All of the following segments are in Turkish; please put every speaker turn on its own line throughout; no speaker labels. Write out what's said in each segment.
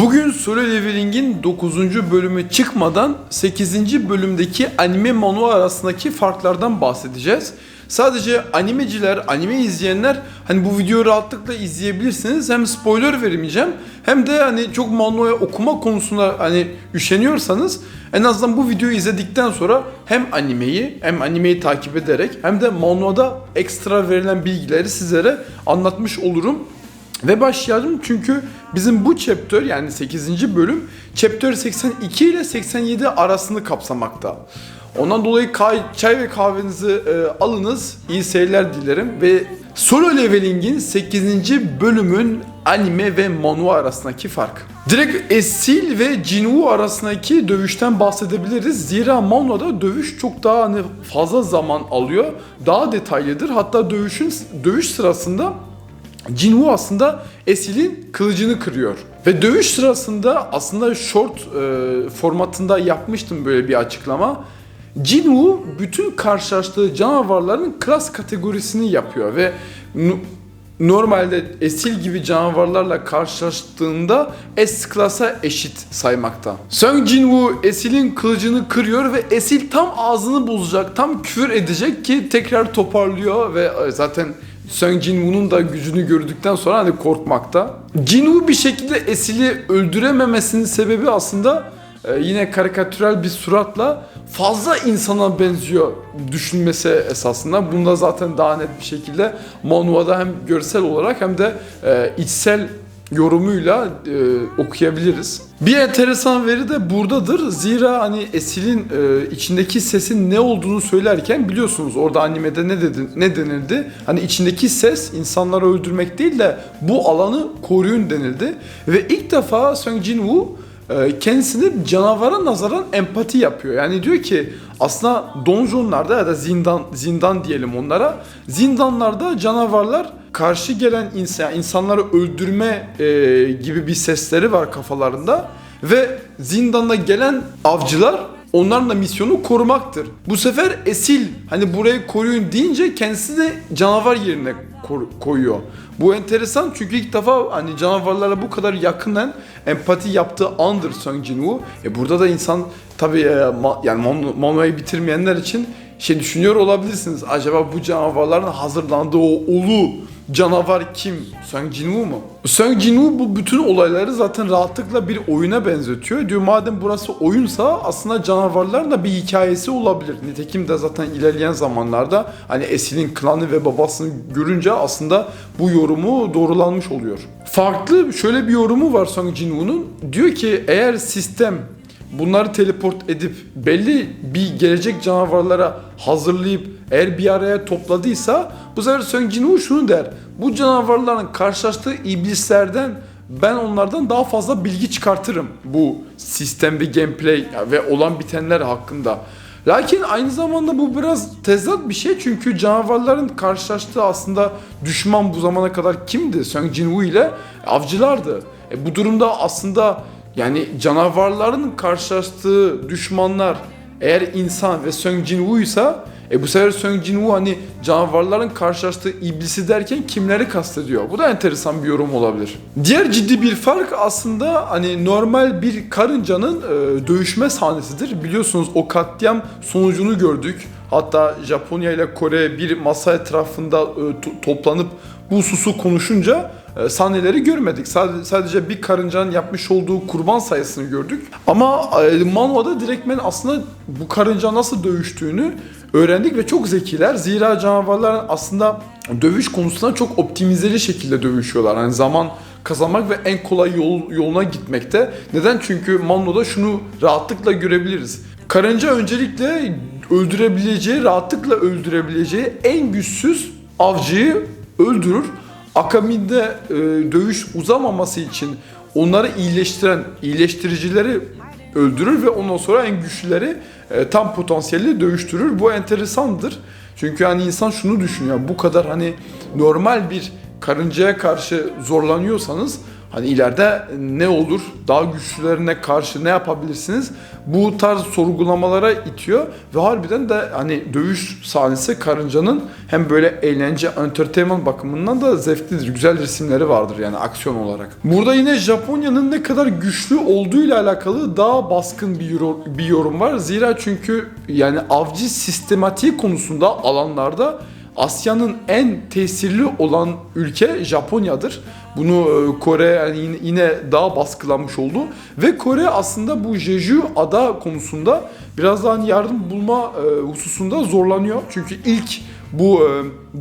Bugün Solo Leveling'in 9. bölümü çıkmadan 8. bölümdeki anime manual arasındaki farklardan bahsedeceğiz. Sadece animeciler, anime izleyenler hani bu videoyu rahatlıkla izleyebilirsiniz. Hem spoiler vermeyeceğim hem de hani çok manual okuma konusunda hani üşeniyorsanız en azından bu videoyu izledikten sonra hem animeyi hem animeyi takip ederek hem de manuada ekstra verilen bilgileri sizlere anlatmış olurum. Ve başlayalım çünkü bizim bu chapter yani 8. bölüm chapter 82 ile 87 arasını kapsamakta. Ondan dolayı çay ve kahvenizi e, alınız. İyi seyirler dilerim ve Solo Leveling'in 8. bölümün anime ve manga arasındaki fark. Direkt Esil ve Jinwoo arasındaki dövüşten bahsedebiliriz. Zira mangada dövüş çok daha hani fazla zaman alıyor. Daha detaylıdır. Hatta dövüşün dövüş sırasında Jinwoo aslında Esil'in kılıcını kırıyor. Ve dövüş sırasında aslında short e, formatında yapmıştım böyle bir açıklama. Jinwoo bütün karşılaştığı canavarların klas kategorisini yapıyor ve normalde Esil gibi canavarlarla karşılaştığında S klasa eşit saymakta. Sung Jinwoo Esil'in kılıcını kırıyor ve Esil tam ağzını bozacak, tam küfür edecek ki tekrar toparlıyor ve e, zaten Sung Jinwoo'nun da gücünü gördükten sonra hani korkmakta. Jinwoo bir şekilde Esil'i öldürememesinin sebebi aslında e, yine karikatürel bir suratla fazla insana benziyor düşünmesi esasında. Bunda zaten daha net bir şekilde manuada hem görsel olarak hem de e, içsel yorumuyla e, okuyabiliriz. Bir enteresan veri de buradadır. Zira hani Esil'in e, içindeki sesin ne olduğunu söylerken biliyorsunuz orada animede ne dedi ne denildi? Hani içindeki ses insanları öldürmek değil de bu alanı koruyun denildi. Ve ilk defa Sung Jin-woo e, kendisini canavara nazaran empati yapıyor. Yani diyor ki aslında donjonlarda ya da zindan zindan diyelim onlara. Zindanlarda canavarlar karşı gelen insan insanları öldürme e, gibi bir sesleri var kafalarında ve zindanda gelen avcılar onların da misyonu korumaktır. Bu sefer Esil hani burayı koruyun deyince kendisi de canavar yerine koyuyor. Bu enteresan çünkü ilk defa hani canavarlarla bu kadar yakından empati yaptığı andır Sung Jin-woo. E burada da insan tabii e, ma- yani Mon- Mono'yu bitirmeyenler için şey düşünüyor olabilirsiniz. Acaba bu canavarların hazırlandığı o ulu canavar kim? Sung Jin-woo mu? Sung Jin-woo bu bütün olayları zaten rahatlıkla bir oyuna benzetiyor. Diyor madem burası oyunsa aslında canavarların da bir hikayesi olabilir. Nitekim de zaten ilerleyen zamanlarda hani Esil'in klanı ve babasını görünce aslında bu yorumu doğrulanmış oluyor. Farklı şöyle bir yorumu var Sung Jin-woo'nun. Diyor ki eğer sistem bunları teleport edip belli bir gelecek canavarlara hazırlayıp eğer bir araya topladıysa bu sefer Sung Jin-woo şunu der. Bu canavarların karşılaştığı iblislerden ben onlardan daha fazla bilgi çıkartırım bu sistem ve gameplay ve olan bitenler hakkında. Lakin aynı zamanda bu biraz tezat bir şey çünkü canavarların karşılaştığı aslında düşman bu zamana kadar kimdi? Sung Jin-woo ile avcılardı. E bu durumda aslında yani canavarların karşılaştığı düşmanlar eğer insan ve Sung Jin-woo ise e bu sefer Sung Jin-woo hani canavarların karşılaştığı iblisi derken kimleri kastediyor? Bu da enteresan bir yorum olabilir. Diğer ciddi bir fark aslında hani normal bir karıncanın e, dövüşme sahnesidir. Biliyorsunuz o katliam sonucunu gördük. Hatta Japonya ile Kore bir masa etrafında e, to- toplanıp bu hususu konuşunca sahneleri görmedik. Sadece, bir karıncanın yapmış olduğu kurban sayısını gördük. Ama e, manuada direktmen aslında bu karınca nasıl dövüştüğünü öğrendik ve çok zekiler. Zira canavarlar aslında dövüş konusunda çok optimizeli şekilde dövüşüyorlar. Hani zaman kazanmak ve en kolay yol, yoluna gitmekte. Neden? Çünkü Manlo'da şunu rahatlıkla görebiliriz. Karınca öncelikle öldürebileceği, rahatlıkla öldürebileceği en güçsüz avcıyı öldürür. Akabinde e, dövüş uzamaması için onları iyileştiren iyileştiricileri öldürür ve ondan sonra en güçlüleri e, tam potansiyelli dövüştürür. Bu enteresandır. Çünkü hani insan şunu düşünüyor. Bu kadar hani normal bir karıncaya karşı zorlanıyorsanız Hani ileride ne olur? Daha güçlülerine karşı ne yapabilirsiniz? Bu tarz sorgulamalara itiyor ve harbiden de hani dövüş sahnesi karıncanın hem böyle eğlence, entertainment bakımından da zevklidir. Güzel resimleri vardır yani aksiyon olarak. Burada yine Japonya'nın ne kadar güçlü olduğuyla alakalı daha baskın bir yorum, bir yorum var. Zira çünkü yani avcı sistematiği konusunda alanlarda Asya'nın en tesirli olan ülke Japonya'dır. Bunu e, Kore yine- daha baskılanmış oldu ve Kore aslında bu Jeju ada konusunda biraz daha hani yardım bulma e, hususunda zorlanıyor. Çünkü ilk bu e,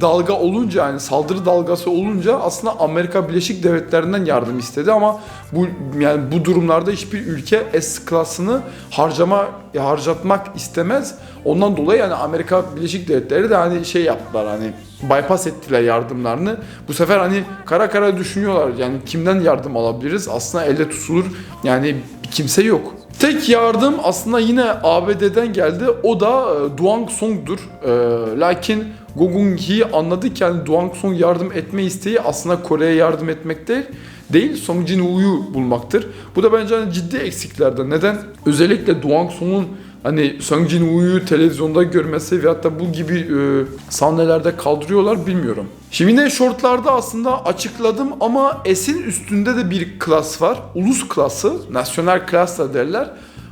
dalga olunca yani saldırı dalgası olunca aslında Amerika Birleşik Devletleri'nden yardım istedi ama bu yani bu durumlarda hiçbir ülke S klasını harcama harcatmak istemez. Ondan dolayı yani Amerika Birleşik Devletleri de hani şey yaptılar hani bypass ettiler yardımlarını. Bu sefer hani kara kara düşünüyorlar yani kimden yardım alabiliriz? Aslında elde tutulur yani kimse yok. Tek yardım aslında yine ABD'den geldi. O da e, Duang Song'dur. E, lakin Gogung Hee anladı ki yani Duang Song yardım etme isteği aslında Kore'ye yardım etmek değil, değil Song Jin-woo'yu bulmaktır. Bu da bence hani ciddi eksiklerden. Neden? Özellikle Duang Song'un hani Song Jin-woo'yu televizyonda görmesi ve hatta bu gibi e, sahnelerde kaldırıyorlar bilmiyorum. Şimdi yine shortlarda aslında açıkladım ama S'in üstünde de bir klas var. Ulus klası, nasyonel klas da derler.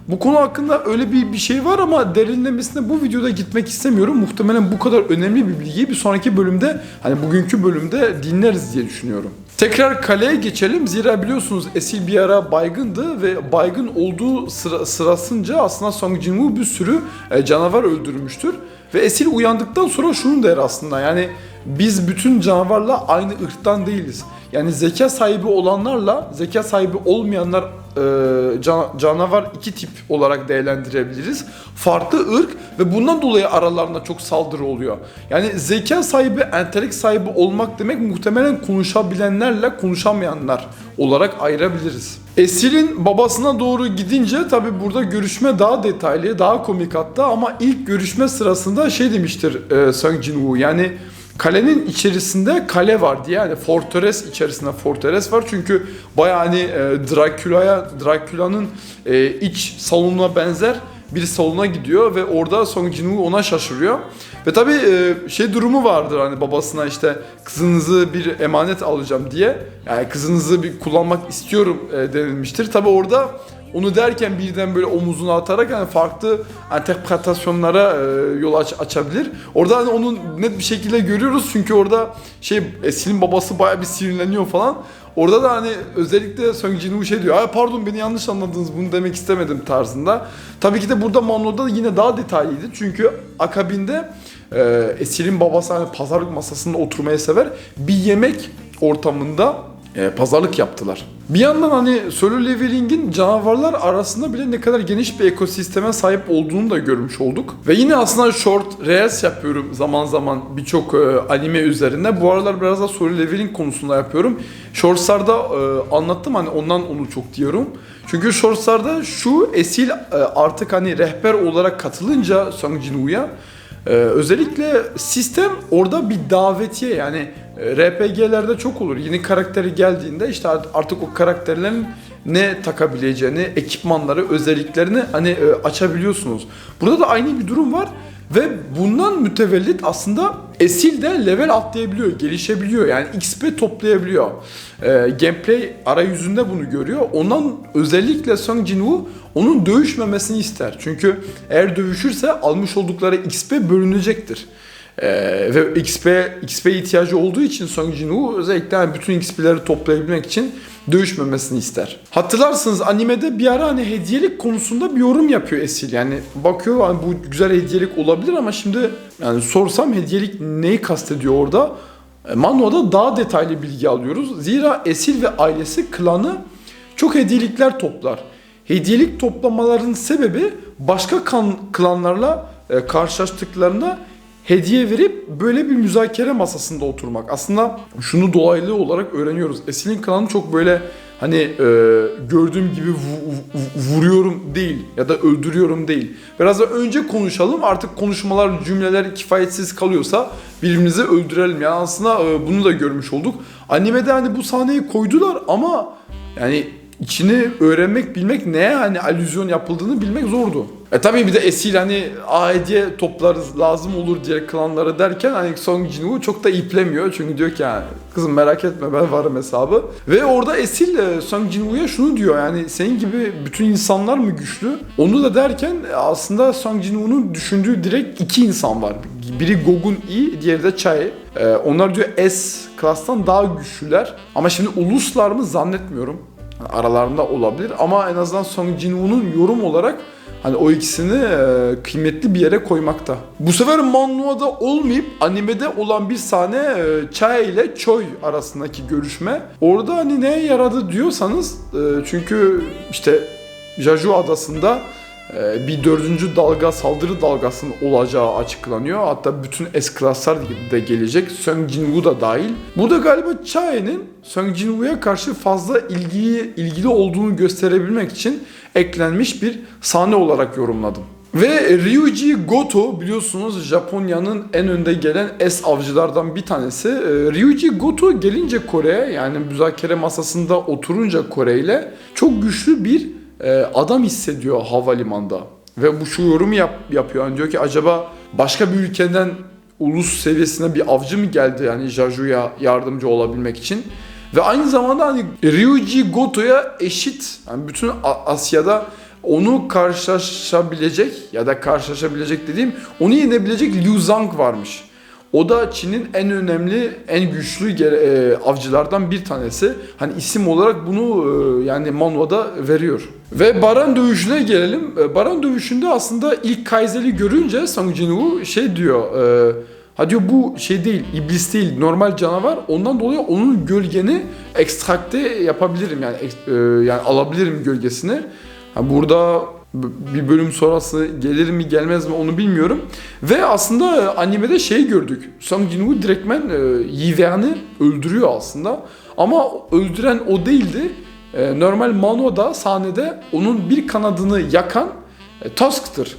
Bu konu hakkında öyle bir, bir şey var ama derinlemesine bu videoda gitmek istemiyorum. Muhtemelen bu kadar önemli bir bilgiyi bir sonraki bölümde hani bugünkü bölümde dinleriz diye düşünüyorum. Tekrar kaleye geçelim. Zira biliyorsunuz Esil bir ara baygındı ve baygın olduğu sıra, sırasınca aslında Song Jin-woo bir sürü e, canavar öldürmüştür. Ve Esil uyandıktan sonra şunu der aslında yani biz bütün canavarla aynı ırktan değiliz. Yani zeka sahibi olanlarla zeka sahibi olmayanlar e, can- canavar iki tip olarak değerlendirebiliriz. Farklı ırk ve bundan dolayı aralarında çok saldırı oluyor. Yani zeka sahibi, entelek sahibi olmak demek muhtemelen konuşabilenlerle konuşamayanlar olarak ayırabiliriz. Esil'in babasına doğru gidince tabi burada görüşme daha detaylı, daha komik hatta ama ilk görüşme sırasında şey demiştir e, Sung Jin-woo yani Kalenin içerisinde kale var diye yani fortress içerisinde fortress var çünkü bayağı hani e, Dracula'ya Dracula'nın e, iç salonuna benzer bir salona gidiyor ve orada Song Jin-woo ona şaşırıyor. Ve tabi şey durumu vardır hani babasına işte kızınızı bir emanet alacağım diye. Yani kızınızı bir kullanmak istiyorum e, denilmiştir. Tabi orada onu derken birden böyle omuzuna atarak yani farklı interpretasyonlara e, yol aç, açabilir. Orada hani onu net bir şekilde görüyoruz çünkü orada şey Esil'in babası baya bir sinirleniyor falan. Orada da hani özellikle Song Jin-woo şey diyor. Ay pardon beni yanlış anladınız bunu demek istemedim tarzında. Tabii ki de burada Manlo'da yine daha detaylıydı. Çünkü akabinde e, Esil'in babası hani pazarlık masasında oturmayı sever. Bir yemek ortamında e, pazarlık yaptılar. Bir yandan hani Solo Leveling'in canavarlar arasında bile ne kadar geniş bir ekosisteme sahip olduğunu da görmüş olduk. Ve yine aslında short reels yapıyorum zaman zaman birçok e, anime üzerinde. Bu aralar biraz da Solo Leveling konusunda yapıyorum. Shorts'larda e, anlattım hani ondan onu çok diyorum. Çünkü Shorts'larda şu Esil e, artık hani rehber olarak katılınca Song Jin-woo'ya ee, özellikle sistem orada bir davetiye yani e, RPG'lerde çok olur. Yeni karakteri geldiğinde işte art- artık o karakterlerin ne takabileceğini, ekipmanları, özelliklerini hani e, açabiliyorsunuz. Burada da aynı bir durum var ve bundan mütevellit aslında Esil de level atlayabiliyor, gelişebiliyor. Yani XP toplayabiliyor. Ee, gameplay arayüzünde bunu görüyor. Ondan özellikle Sung Jin-woo onun dövüşmemesini ister. Çünkü eğer dövüşürse almış oldukları XP bölünecektir. Ee, ve XP XP ihtiyacı olduğu için Song Jin-woo özellikle yani bütün XP'leri toplayabilmek için dövüşmemesini ister. Hatırlarsınız animede bir ara hani hediyelik konusunda bir yorum yapıyor Esil. Yani bakıyor hani bu güzel hediyelik olabilir ama şimdi yani sorsam hediyelik neyi kastediyor orada? E, Manua'da daha detaylı bilgi alıyoruz. Zira Esil ve ailesi klanı çok hediyelikler toplar. Hediyelik toplamaların sebebi başka kan, klanlarla e, karşılaştıklarında hediye verip böyle bir müzakere masasında oturmak. Aslında şunu dolaylı olarak öğreniyoruz. Esil'in klanı çok böyle hani e, gördüğüm gibi vu- vu- vuruyorum değil ya da öldürüyorum değil. Biraz da önce konuşalım artık konuşmalar cümleler kifayetsiz kalıyorsa birbirimizi öldürelim. Yani aslında e, bunu da görmüş olduk. Animede hani bu sahneyi koydular ama yani içini öğrenmek, bilmek neye hani alüzyon yapıldığını bilmek zordu. E tabii bir de Esil hani a hediye toplarız lazım olur diye klanları derken hani Song Jinwoo çok da iplemiyor. Çünkü diyor ki yani kızım merak etme ben varım hesabı. Ve orada Esil e, Song Jinwoo'ya şunu diyor yani senin gibi bütün insanlar mı güçlü? Onu da derken aslında Song Jinwoo'nun düşündüğü direkt iki insan var. Biri Gogun I, diğeri de Chae. E, onlar diyor S klastan daha güçlüler. Ama şimdi uluslar mı zannetmiyorum aralarında olabilir ama en azından Song Jinwoo'nun yorum olarak hani o ikisini e, kıymetli bir yere koymakta. Bu sefer manhwa'da olmayıp animede olan bir sahne e, Chae ile Choi arasındaki görüşme. Orada hani neye yaradı diyorsanız e, çünkü işte Jeju adasında bir dördüncü dalga saldırı dalgasının olacağı açıklanıyor. Hatta bütün S-Class'lar da gelecek. Sung Jinwoo da dahil. Bu da galiba Chae'nin Sung Jinwoo'ya karşı fazla ilgiyi, ilgili olduğunu gösterebilmek için eklenmiş bir sahne olarak yorumladım. Ve Ryuji Goto biliyorsunuz Japonya'nın en önde gelen S avcılardan bir tanesi. Ee, Ryuji Goto gelince Kore'ye yani müzakere masasında oturunca Kore ile çok güçlü bir adam hissediyor havalimanında. Ve bu şu yorumu yap, yapıyor. Yani diyor ki acaba başka bir ülkeden ulus seviyesine bir avcı mı geldi yani Jaju'ya yardımcı olabilmek için? Ve aynı zamanda hani Ryuji Goto'ya eşit yani bütün Asya'da onu karşılaşabilecek ya da karşılaşabilecek dediğim onu yenebilecek Liu Zhang varmış. O da Çin'in en önemli, en güçlü e, avcılardan bir tanesi. Hani isim olarak bunu e, yani manvada veriyor. Ve Baran dövüşüne gelelim. E, Baran dövüşünde aslında ilk Kaiser'i görünce Song Jinwoo şey diyor. E, ha diyor bu şey değil, iblis değil, normal canavar. Ondan dolayı onun gölgeni ekstrakte yapabilirim yani yani alabilirim gölgesini. Burada bir bölüm sonrası gelir mi gelmez mi onu bilmiyorum. Ve aslında animede şey gördük. Song Jinwoo direktmen e, Yi Wei'ni öldürüyor aslında. Ama öldüren o değildi. E, normal Mano'da sahnede onun bir kanadını yakan e, Tusk'tır.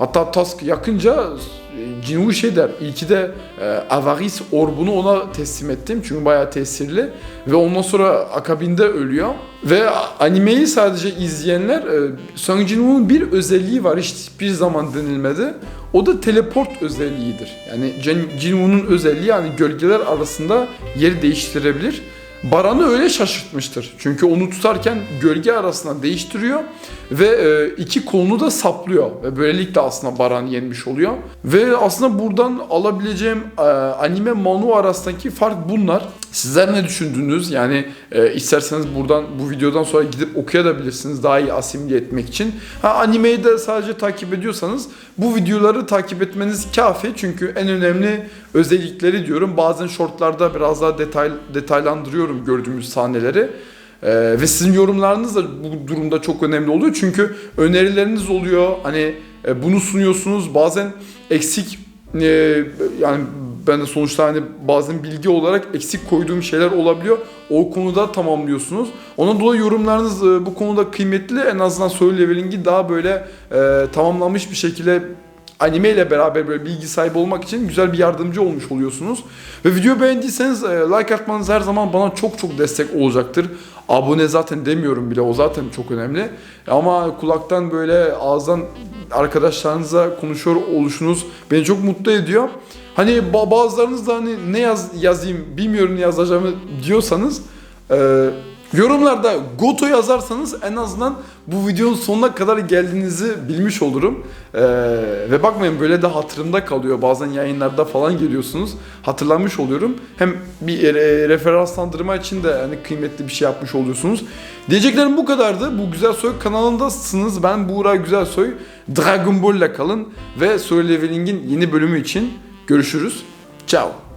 Hatta Tusk yakınca e, Jinwoo şey der, iyi ki de e, Avaris orbunu ona teslim ettim çünkü bayağı tesirli ve ondan sonra akabinde ölüyor. Ve animeyi sadece izleyenler e, Song Jinwoo'nun bir özelliği var hiçbir zaman denilmedi. O da teleport özelliğidir. Yani Jin- Jinwoo'nun özelliği yani gölgeler arasında yer değiştirebilir. Baran'ı öyle şaşırtmıştır. Çünkü onu tutarken gölge arasında değiştiriyor ve e, iki kolunu da saplıyor. Ve böylelikle aslında Baran yenmiş oluyor. Ve aslında buradan alabileceğim e, anime manu arasındaki fark bunlar. Sizler ne düşündünüz? Yani e, isterseniz buradan bu videodan sonra gidip okuyabilirsiniz daha iyi asimile etmek için. Ha animeyi de sadece takip ediyorsanız bu videoları takip etmeniz kafi. Çünkü en önemli özellikleri diyorum. Bazen shortlarda biraz daha detay detaylandırıyorum gördüğümüz sahneleri. Ee, ve sizin yorumlarınız da bu durumda çok önemli oluyor. Çünkü önerileriniz oluyor. Hani e, bunu sunuyorsunuz. Bazen eksik e, yani ben de sonuçta hani bazen bilgi olarak eksik koyduğum şeyler olabiliyor. O konuda tamamlıyorsunuz. Ondan dolayı yorumlarınız e, bu konuda kıymetli. En azından Soul Leveling'i daha böyle e, tamamlanmış bir şekilde anime ile beraber böyle bilgi sahibi olmak için güzel bir yardımcı olmuş oluyorsunuz. Ve video beğendiyseniz e, like atmanız her zaman bana çok çok destek olacaktır. Abone zaten demiyorum bile o zaten çok önemli. Ama kulaktan böyle ağızdan arkadaşlarınızla konuşuyor oluşunuz beni çok mutlu ediyor. Hani ba- bazılarınız da hani ne yaz yazayım bilmiyorum ne yazacağımı diyorsanız e, yorumlarda Goto yazarsanız en azından bu videonun sonuna kadar geldiğinizi bilmiş olurum. Ee, ve bakmayın böyle de hatırımda kalıyor. Bazen yayınlarda falan geliyorsunuz. Hatırlanmış oluyorum. Hem bir e, referanslandırma için de hani kıymetli bir şey yapmış oluyorsunuz. Diyeceklerim bu kadardı. Bu Güzel Soy kanalındasınız. Ben Buğra Güzel Soy. Dragon Ball ile kalın ve Soul Leveling'in yeni bölümü için görüşürüz. Ciao.